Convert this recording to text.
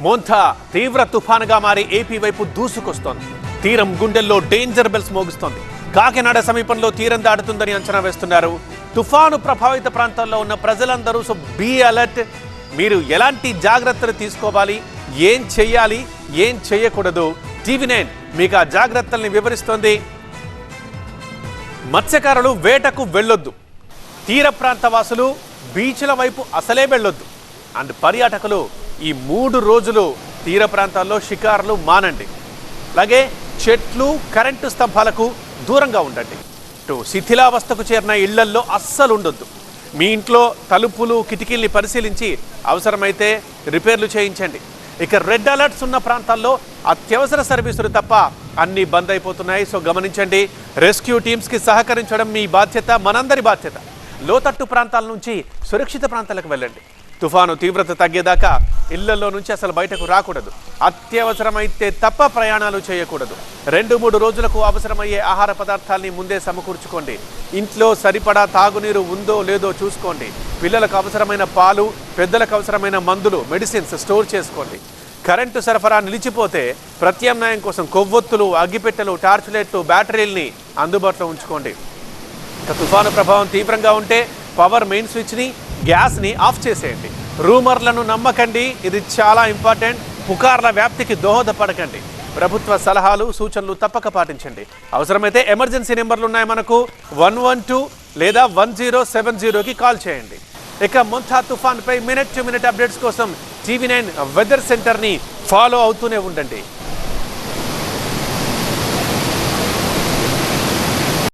Montha తీవ్ర తుఫానుగా మారి ఏపీ వైపు దూసుకొస్తోంది. తీరం గుండెల్లో డేంజర్ బెల్స్ మోగిస్తోంది. కాకినాడ సమీపంలో తీరం దాటుతుందని అంచనా వేస్తున్నారు. తుఫాను ప్రభావిత ప్రాంతాల్లో ఉన్న ప్రజలందరూ సో బీ అలర్ట్. మీరు ఎలాంటి జాగ్రత్తలు తీసుకోవాలి? ఏం చేయాలి ఏం చేయకూడదు టీవీ నైన్ మీకు ఆ జాగ్రత్తల్ని వివరిస్తోంది. మత్స్యకారులు వేటకు వెళ్ళొద్దు. తీర ప్రాంత వాసులు బీచ్ల వైపు అసలే వెళ్ళొద్దు. అండ్ పర్యాటకులు ఈ మూడు రోజులు తీర ప్రాంతాల్లో షికారులు మానండి. అలాగే చెట్లు కరెంటు స్తంభాలకు దూరంగా ఉండండి. ఇటు శిథిలావస్థకు చేరిన ఇళ్ళల్లో అస్సలు ఉండొద్దు. మీ ఇంట్లో తలుపులు కిటికీల్ని పరిశీలించి అవసరమైతే రిపేర్లు చేయించండి. ఇక రెడ్ అలర్ట్స్ ఉన్న ప్రాంతాల్లో అత్యవసర సర్వీసులు తప్ప అన్నీ బంద్ అయిపోతున్నాయి. సో గమనించండి రెస్క్యూ టీమ్స్కి సహకరించడం మీ బాధ్యత మనందరి బాధ్యత. లోతట్టు ప్రాంతాల నుంచి సురక్షిత ప్రాంతాలకు వెళ్ళండి. తుఫాను తీవ్రత తగ్గేదాకా ఇళ్ళలో నుంచి అసలు బయటకు రాకూడదు. అత్యవసరమైతే తప్ప ప్రయాణాలు చేయకూడదు. రెండు మూడు రోజులకు అవసరమయ్యే ఆహార పదార్థాల్ని ముందే సమకూర్చుకోండి. ఇంట్లో సరిపడా తాగునీరు ఉందో లేదో చూసుకోండి. పిల్లలకు అవసరమైన పాలు పెద్దలకు అవసరమైన మందులు మెడిసిన్స్ స్టోర్ చేసుకోండి. కరెంటు సరఫరా నిలిచిపోతే ప్రత్యామ్నాయం కోసం కొవ్వొత్తులు అగ్గిపెట్టెలు టార్చ్ లైట్లు బ్యాటరీల్ని అందుబాటులో ఉంచుకోండి. ఇక తుఫాను ప్రభావం తీవ్రంగా ఉంటే పవర్ మెయిన్ స్విచ్ని గ్యాస్ని ఆఫ్ చేసేయండి. రూమర్లను నమ్మకండి. ఇది చాలా ఇంపార్టెంట్. పుకార్ల వ్యాప్తికి దోహదపడకండి. ప్రభుత్వ సలహాలు సూచనలు తప్పక పాటించండి. అవసరమైతే ఎమర్జెన్సీ నెంబర్లు ఉన్నాయి మనకు. వన్ వన్ టూ లేదా వన్ జీరో సెవెన్ జీరోకి కాల్ చేయండి. ఇక ముంతా తుఫాన్పై మినిట్ టు మినిట్ అప్డేట్స్ కోసం టీవీ నైన్ వెదర్ సెంటర్ని ఫాలో అవుతూనే ఉండండి.